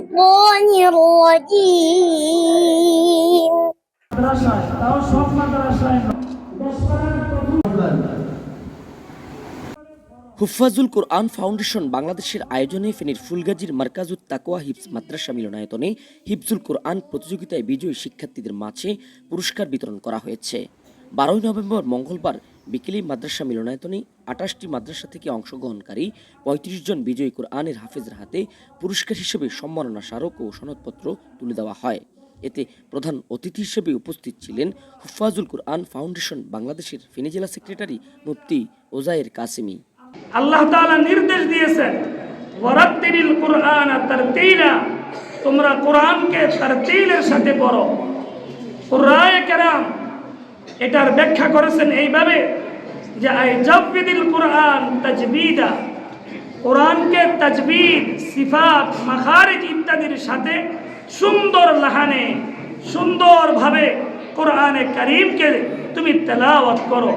الشيطان الرجيم মাদ্রাসায় তাও সব মাদ্রাসায় নয় দেশপাড়ার প্রথম হুফাজুল কোরআন ফাউন্ডেশন বাংলাদেশের আয়োজনে ফেনীর ফুলগাজীর মার্কাজুত তাকোয়া হিফজ মাদ্রাসা মিলনায়তনে হিফজুল কোরআন প্রতিযোগিতায় বিজয়ী শিক্ষার্থীদের মাঝে পুরস্কার বিতরণ করা হয়েছে বারোই নভেম্বর মঙ্গলবার বিকেলে মাদ্রাসা মিলনায়তনে আটাশটি মাদ্রাসা থেকে অংশগ্রহণকারী পঁয়ত্রিশ জন বিজয়ী কোরআনের হাফেজের হাতে পুরস্কার হিসেবে সম্মাননা স্মারক ও সনদপত্র তুলে দেওয়া হয়। এতে প্রধান অতিথি হিসেবে উপস্থিত ছিলেন হুফাজুল কোরআন ফাউন্ডেশন বাংলাদেশের ফেনী জেলা সেক্রেটারি মুফতি ওজায়ের কাসেমি। আল্লাহ তাআলা নির্দেশ দিয়েছেন, ওয়ারাত্তিরিল কুরআন তারতিলা তোমরা কোরআনকে তারতিলের সাথে পড়ো। কুরআয়ে কেরাম এটার ব্যাখ্যা করেছেন এইভাবে যে আই জাবিদিল কোরআন তাজবিদা। কোরআনকে তাজবিদ, সিফাত, মাখারিজ ইত্যাদির সাথে সুন্দর লাহানে, সুন্দরভাবে কোরআনে করিমকে তুমি তেলাওয়াত করো।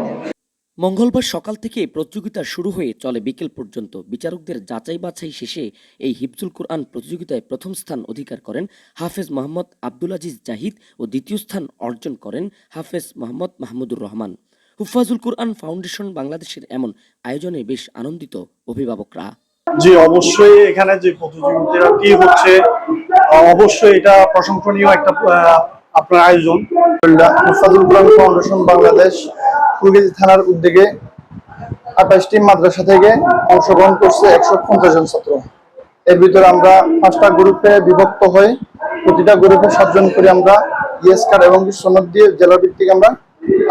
মঙ্গলবার সকাল থেকে প্রতিযোগিতা শুরু হয়ে চলে বিকেল পর্যন্ত। বিচারকদের যাচাই বাছাই শেষে এই হিফজুল কোরআন প্রতিযোগিতায় প্রথম স্থান অধিকার করেন হাফেজ মোহাম্মদ আব্দুল আজিজ জাহিদ ও দ্বিতীয় স্থান অর্জন করেন হাফেজ মোহাম্মদ মাহমুদুর রহমান। হুফাজুল কোরআন ফাউন্ডেশন বাংলাদেশের এমন আয়োজনে বেশ আনন্দিত অভিভাবকরা। জি, অবশ্যই এখানে যে প্রতিযোগিতাটি হচ্ছে অবশ্যই এটা প্রশংসনীয় একটা আপনার আয়োজন। ফাউন্ডেশন বাংলাদেশ ফুলগাজী থানার উদ্যোগে আঠাশটি মাদ্রাসা থেকে অংশগ্রহণ করছে একশো পঞ্চাশ জন ছাত্র। এর ভিতরে আমরা পাঁচটা গ্রুপে বিভক্ত হয়ে প্রতিটা গ্রুপে সাতজন করে আমরা ইয়েস কার্ড এবং সনদ দিয়ে জেলা ভিত্তিক আমরা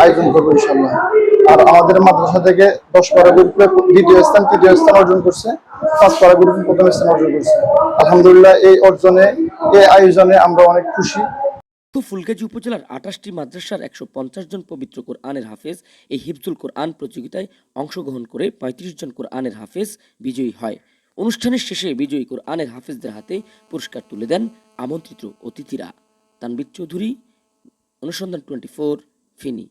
আয়োজন করব ইনশাল্লাহ আর আমাদের মাদ্রাসা থেকে দশ বারো গ্রুপে দ্বিতীয় স্থান, তৃতীয় স্থান অর্জন করছে পাঁচ বারো গ্রুপে প্রথম স্থান অর্জন করছে। আলহামদুলিল্লাহ এই অর্জনে, এই আয়োজনে আমরা অনেক খুশি। তো ফুলগাজী উপজেলার আঠাশটি মাদ্রাসার একশো পঞ্চাশ জন পবিত্র কোরআনের হাফেজ এই হিফজুল কোরআন প্রতিযোগিতায় অংশগ্রহণ করে পঁয়ত্রিশ জন কোরআনের হাফেজ বিজয়ী হয়। অনুষ্ঠানের শেষে বিজয়ী কোরআনের হাফেজদের হাতে পুরস্কার তুলে দেন আমন্ত্রিত অতিথিরা। তানবির চৌধুরী, অনুসন্ধান টোয়েন্টি ফোর, ফেনী।